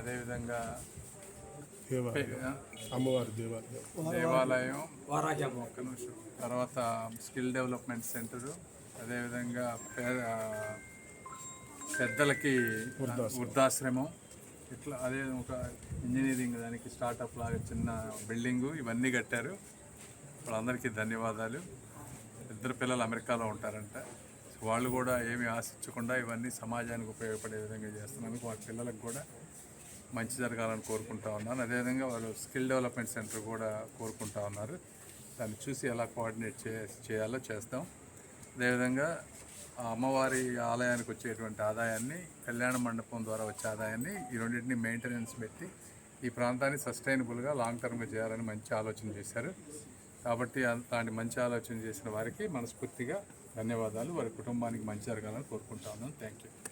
అదేవిధంగా దేవాలయం. అమ్మవారి దేవాలయం. ఒక్క నిమిషం. తర్వాత స్కిల్ డెవలప్మెంట్ సెంటరు. అదేవిధంగా పేద పెద్దలకి వృద్ధాశ్రమం. ఇట్లా అదే ఒక ఇంజనీరింగ్ దానికి స్టార్టప్ లాగా చిన్న బిల్డింగు ఇవన్నీ కట్టారు. వాళ్ళందరికీ ధన్యవాదాలు. ఇద్దరు పిల్లలు అమెరికాలో ఉంటారంట. వాళ్ళు కూడా ఏమీ ఆశించకుండా ఇవన్నీ సమాజానికి ఉపయోగపడే విధంగా చేస్తున్నందుకు వాళ్ళ పిల్లలకు కూడా మంచి జరగాలని కోరుకుంటా ఉన్నాను. అదేవిధంగా వాళ్ళు స్కిల్ డెవలప్మెంట్ సెంటర్ కూడా కోరుకుంటా ఉన్నారు. దాన్ని చూసి ఎలా కోఆర్డినేట్ చే చేయాలో చేస్తాం. అదేవిధంగా ఆ అమ్మవారి ఆలయానికి వచ్చేటువంటి ఆదాయాన్ని కళ్యాణ మండపం ద్వారా వచ్చే ఆదాయాన్ని ఈ రెండింటిని మెయింటెనెన్స్ పెట్టి ఈ ప్రాంతాన్ని సస్టైనబుల్గా లాంగ్ టర్మ్గా చేయాలని మంచి ఆలోచన చేశారు. కాబట్టి అలాంటి మంచి ఆలోచన చేసిన వారికి మనస్ఫూర్తిగా ధన్యవాదాలు. వారి కుటుంబానికి మంచి జరగాలని కోరుకుంటా ఉన్నాను. Thank you